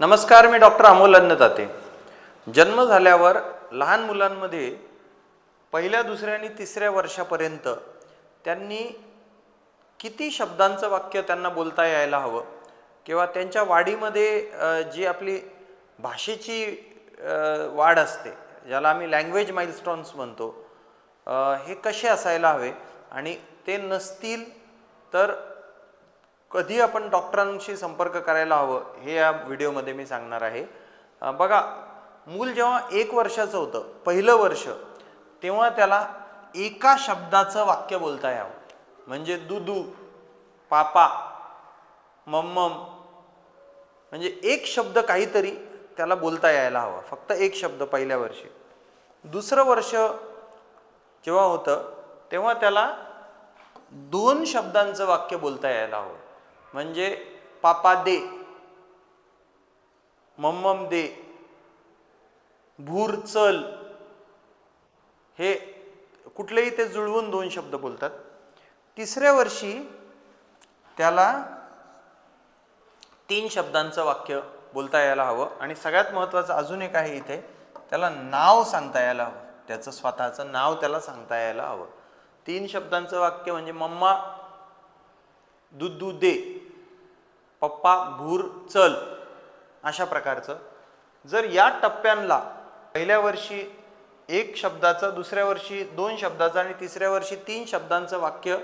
नमस्कार मी डॉक्टर अमोल अन्नताते जन्म झाल्यावर लहान मुलांमध्ये पहिल्या दुसऱ्या आणि तिसऱ्या वर्षापर्यंत त्यांनी किती शब्दांचं वाक्य त्यांना बोलता यायला हवं किंवा त्यांच्या वाढीमध्ये जी आपली भाषेची वाढ असते ज्याला आम्ही लँग्वेज माइलस्टोन्स म्हणतो हे कसे असायला हवे आणि ते नसतील तर कधी आपण डॉक्टरांशी संपर्क करायला हवं हे या व्हिडिओमध्ये मी सांगणार आहे. बघा मूल जेव्हा एक वर्षाचं होतं पहिलं वर्ष तेव्हा त्याला एका शब्दाचं वाक्य बोलता यावं. म्हणजे दुदू पापा मम्मम. म्हणजे एक शब्द काहीतरी त्याला बोलता यायला हवा. फक्त एक शब्द पहिल्या वर्षी. दुसरं वर्ष जेव्हा होतं तेव्हा त्याला दोन शब्दांचं वाक्य बोलता यायला हवं. म्हणजे पापा दे मम्मम दे भूर चल. हे कुठलेही ते जुळवून दोन शब्द बोलतात. तिसऱ्या वर्षी त्याला तीन शब्दांचं वाक्य बोलता यायला हवं. आणि सगळ्यात महत्त्वाचं अजून एक आहे इथे त्याला नाव सांगता यायला हवं. त्याचं स्वतःचं नाव त्याला सांगता यायला हवं. तीन शब्दांचं वाक्य म्हणजे मम्मा दूध दे. पप्पा भूर चल अशा प्रकारचं. जर या टप्प्यांना पहिल्या वर्षी एक शब्दाचं दुसऱ्या वर्षी दोन शब्दाचं आणि तिसऱ्या वर्षी तीन शब्दांचं वाक्य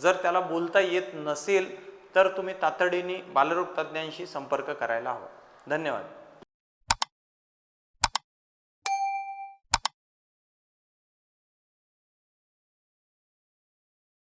जर त्याला बोलता येत नसेल तर तुम्ही तातडीने बालरोग तज्ज्ञांशी संपर्क करायला हवा. धन्यवाद.